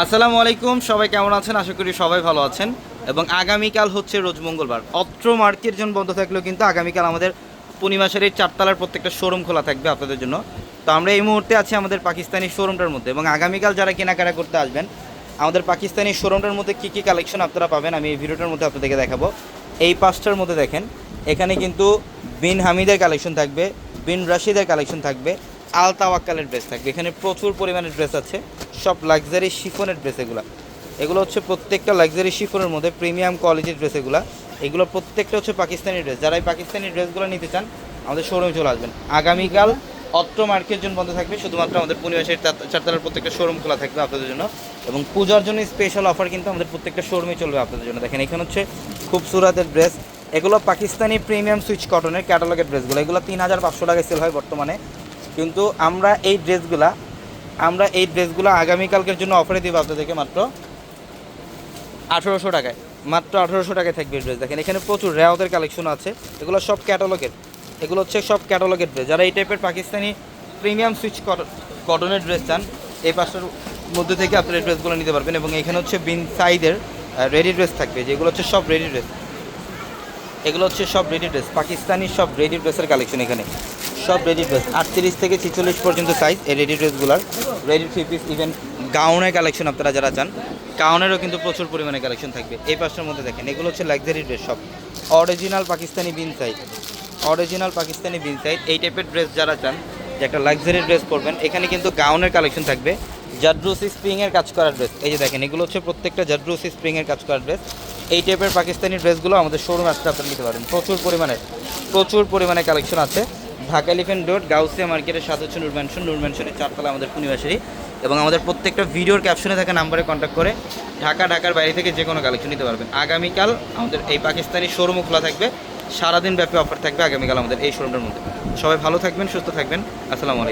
আসসালামু আলাইকুম, সবাই কেমন আছেন? আশা করি সবাই ভালো আছেন। এবং আগামীকাল হচ্ছে রোজ মঙ্গলবার। অত্র মার্কেট জন বন্ধ থাকলেও কিন্তু আগামীকাল আমাদের পূর্ণিমাসের এই চারতলার প্রত্যেকটা শোরুম খোলা থাকবে আপনাদের জন্য। তো আমরা এই মুহূর্তে আছি আমাদের পাকিস্তানি শোরুমটার মধ্যে এবং আগামীকাল যারা কেনাকাটা করতে আসবেন, আমাদের পাকিস্তানি শোরুমটার মধ্যে কী কী কালেকশন আপনারা পাবেন আমি এই ভিডিওটার মধ্যে আপনাদেরকে দেখাবো। এই পাঁচটার মধ্যে দেখেন, এখানে কিন্তু বিন হামিদের কালেকশন থাকবে, বিন রাশিদের কালেকশন থাকবে আল তাওয়াক্কালের ড্রেস থাকবে। এখানে প্রচুর পরিমাণে ড্রেস আছে। সব লাক্সারি শিফনের ড্রেস এগুলো। এগুলো হচ্ছে প্রত্যেকটা লাক্সারি শিফনের মধ্যে প্রিমিয়াম কোয়ালিটির ড্রেস এগুলো। এগুলো প্রত্যেকটা হচ্ছে পাকিস্তানি ড্রেস যারা এই পাকিস্তানি ড্রেসগুলো নিতে চান, আমাদের শোরুমে চলে আসবেন। আগামীকাল অত্র মার্কেট জন্য বন্ধ থাকবে। শুধুমাত্র আমাদের পরিবেশের চারতলার প্রত্যেকটা শোরুম খোলা থাকবে আপনাদের জন্য। এবং পূজার জন্য স্পেশাল অফার কিন্তু আমাদের প্রত্যেকটা শোরুমে চলবে আপনাদের জন্য। দেখেন, এখানে হচ্ছে খুব সুরাতের ড্রেস এগুলো পাকিস্তানি প্রিমিয়াম সুইচ কটনের ক্যাটালগের ড্রেসগুলো এগুলো তিন হাজার পাঁচশো টাকায় সেল হয় বর্তমানে। কিন্তু আমরা এই ড্রেসগুলা, আমরা এই ড্রেসগুলো আগামীকালকের জন্য অফারে দিব আপনাদেরকে মাত্র আঠেরোশো টাকায়। মাত্র আঠেরোশো টাকায় থাকবে ড্রেস। দেখেন, এখানে প্রচুর রেওয়াতের কালেকশন আছে। এগুলো সব ক্যাটালগের এগুলো হচ্ছে সব ক্যাটালগের ড্রেস যারা এই টাইপের পাকিস্তানি প্রিমিয়াম সুইচ কটনের ড্রেস চান, এই পাঁচটার মধ্যে থেকে আপনারা এই ড্রেসগুলো নিতে পারবেন এবং এখানে হচ্ছে বিন সাইদের রেডি ড্রেস থাকবে, যেগুলো হচ্ছে সব রেডি ড্রেস এগুলো হচ্ছে সব রেডি ড্রেস পাকিস্তানি সব রেডি ড্রেসের কালেকশন এখানে। সব রেডি ড্রেস আটত্রিশ থেকে ছেচল্লিশ পর্যন্ত সাইজ এই রেডি ড্রেসগুলোর রেডি থ্রি পিস ইভেন গাউনের কালেকশন আপনারা যারা চান গাউনেরও কিন্তু প্রচুর পরিমাণে কালেকশন থাকবে। এই পাঁচটার মধ্যে দেখেন, এগুলো হচ্ছে লাক্সারি ড্রেস সব অরিজিনাল পাকিস্তানি বিন সাইজ অরিজিনাল পাকিস্তানি বিন সাইজ এই টাইপের ড্রেস যারা চান, যে একটা লাক্সারি ড্রেস পরবেন, এখানে কিন্তু গাউনের কালেকশন থাকবে। জাদ্রুসি স্প্রিংয়ের কাজ করা ড্রেস এই যে দেখেন, এগুলো হচ্ছে প্রত্যেকটা জাদ্রুসি স্প্রিংয়ের কাজ করা ড্রেস এই টাইপের পাকিস্তানি ড্রেসগুলো আমাদের শোরুম আসতে আপনারা নিতে পারেন প্রচুর পরিমাণে প্রচুর পরিমাণে কালেকশন আছে। ঢাকা এলিফেন্ট রোড, গাউসিয়া মার্কেটের সাথে হচ্ছে নূর ম্যানশন নূর ম্যানশনের চারতলা আমাদের পূর্ণিবাসী এবং আমাদের প্রত্যেকটা ভিডিওর ক্যাপশনে থাকা নাম্বারে কন্ট্যাক্ট করে ঢাকা, ঢাকার বাইরে থেকে যে কোনো কালেকশন নিতে পারবেন। আগামীকাল আমাদের এই পাকিস্তানি শোরুমও খোলা থাকবে। সারাদিন ব্যাপী অফার থাকবে আগামীকাল আমাদের এই শোরুমটার মধ্যে। সবাই ভালো থাকবেন, সুস্থ থাকবেন। আসসালামু আলাইকুম।